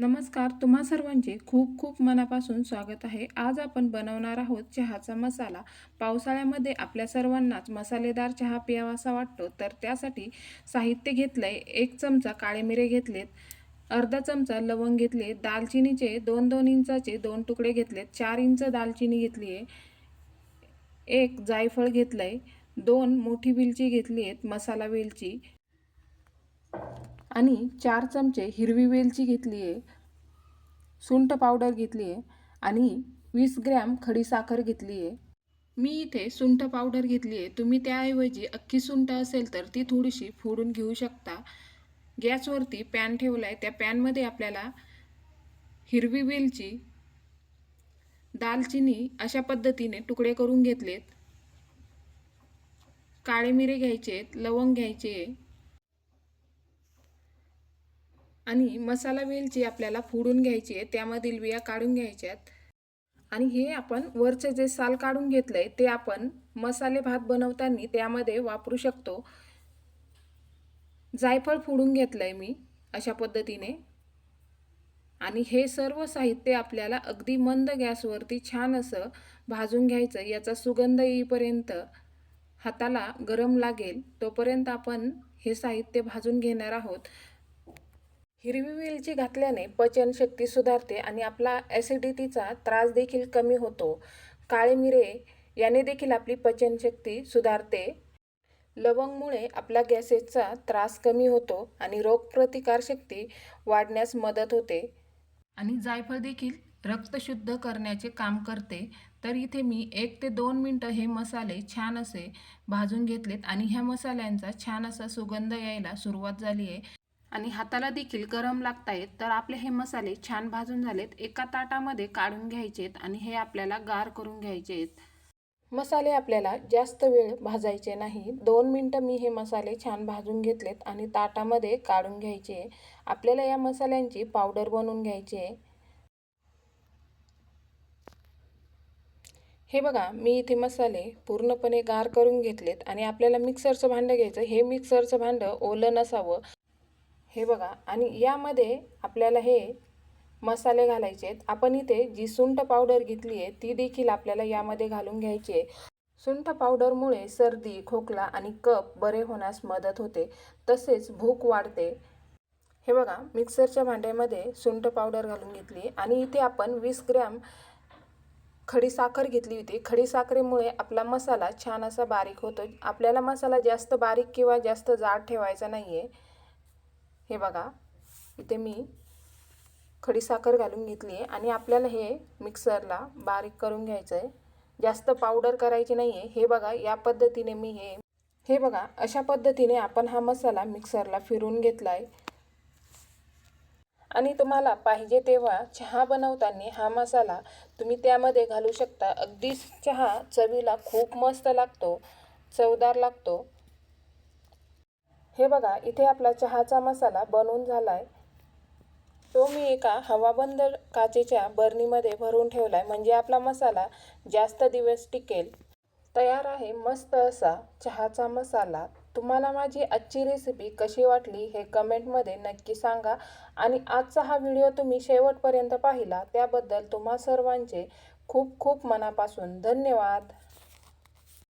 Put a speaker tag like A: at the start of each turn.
A: नमस्कार तुम्हा सर्वांचे खूप खूप मनापासून स्वागत आहे. आज आपण बनवणार आहोत चहाचा मसाला. पावसाळ्यामध्ये आपल्या सर्वांनाच मसालेदार चहा प्यावासा वाटतो तर त्यासाठी साहित्य घेतलं आहे एक चमचा काळे मिरे घेतलेत अर्धा चमचा लवंग घेतले दालचिनीचे दोन दोन इंचाचे दोन तुकडे घेतलेत चार इंच दालचिनी घेतली आहे एक जायफळ घेतलं आहे दोन मोठी वेलची घेतली आहेत मसाला वेलची आणि चार चमचे हिरवी वेलची घेतली आहे सुंठ पावडर घेतली आहे आणि वीस ग्रॅम खडीसाखर घेतली आहे. मी इथे सुंठ पावडर घेतली आहे. तुम्ही त्याऐवजी अख्खी सुंठ असेल तर ती थोडीशी फोडून घेऊ शकता. गॅसवरती पॅन ठेवला आहे त्या पॅनमध्ये आपल्याला हिरवी वेलची दालचिनी अशा पद्धतीने तुकडे करून घेतलेत. काळे मिरे घ्यायचे आहेत लवंग घ्यायचे आहे. आणि मसाला वेलची आपल्याला फोडून घ्यायची आहे त्यामधील बिया काढून घ्यायच्यात आणि हे आपण वरचे जे साल काढून घेतलंय ते आपण मसाले भात बनवताना त्यामध्ये वापरू शकतो. जायफळ फोडून घेतलंय मी अशा पद्धतीने. आणि हे सर्व साहित्य आपल्याला अगदी मंद गॅसवरती छान असं भाजून घ्यायचं याचा सुगंध येईपर्यंत हाताला गरम लागेल तोपर्यंत आपण हे साहित्य भाजून घेणार आहोत. हिरवी वेलची घातल्याने पचनशक्ती सुधारते आणि आपला ॲसिडिटीचा त्रास देखील कमी होतो. काळे मिरे याने देखील आपली पचनशक्ती सुधारते. लवंगमुळे आपला गॅसेसचा त्रास कमी होतो आणि रोगप्रतिकारशक्ती वाढण्यास मदत होते. आणि जायफळ देखील रक्त शुद्ध करण्याचे काम करते. तर इथे मी एक ते दोन मिनटं हे मसाले छान असे भाजून घेतलेत आणि ह्या मसाल्यांचा छान असा सुगंध यायला सुरुवात झाली आहे. आणि हाताला देखील गरम लागतायत तर आपले हे मसाले छान भाजून झालेत. एका ताटामध्ये काढून घ्यायचेत आणि हे आपल्याला गार करून घ्यायचे आहेत मसाले आपल्याला जास्त वेळ भाजायचे नाही. दोन मिनटं मी हे मसाले छान भाजून घेतलेत आणि ताटामध्ये काढून घ्यायचे. आपल्याला या मसाल्यांची पावडर बनवून घ्यायची. आहे हे बघा मी इथे मसाले पूर्णपणे गार करून घेतलेत आणि आपल्याला मिक्सरचं भांडं घ्यायचं. हे मिक्सरचं भांडं ओलं नसावं. हे बघा आणि यामध्ये आपल्याला हे मसाले घालायचे आहेत. आपण इथे जी सुंठ पावडर घेतली आहे ती देखील आपल्याला यामध्ये घालून घ्यायची आहे. सुंठ पावडरमुळे सर्दी खोकला आणि कप बरे होण्यास मदत होते. तसेच भूक वाढते. हे बघा मिक्सरच्या भांड्यामध्ये सुंठ पावडर घालून घेतली आणि इथे आपण वीस ग्रॅम खडी साखर घेतली होती. खडी साखरेमुळे आपला मसाला छान असा बारीक होतो. आपल्याला मसाला जास्त बारीक किंवा जास्त जाड ठेवायचा नाही आहे हे बघा इथे मी खडीसाखर घालून घेतली आहे आणि आपल्याला हे मिक्सरला बारीक करून घ्यायचं आहे जास्त पावडर करायची नाही आहे हे बघा या पद्धतीने मी हे हे बघा अशा पद्धतीने आपण हा मसाला मिक्सरला फिरून घेतला आहे आणि तुम्हाला पाहिजे तेव्हा चहा बनवताना हा मसाला तुम्ही त्यामध्ये घालू शकता. अगदीच चहा चवीला खूप मस्त लागतो चवदार लागतो. हे बघा इथे आपला चहाचा मसाला बनवून झाला आहे तो मी एका हवाबंद काचेच्या बर्नीमध्ये भरून ठेवला आहे म्हणजे आपला मसाला जास्त दिवस टिकेल. तयार आहे मस्त असा चहाचा मसाला. तुम्हाला माझी आजची रेसिपी कशी वाटली हे कमेंटमध्ये नक्की सांगा. आणि आजचा हा व्हिडिओ तुम्ही शेवटपर्यंत पाहिला त्याबद्दल तुम्हा सर्वांचे खूप खूप मनापासून धन्यवाद.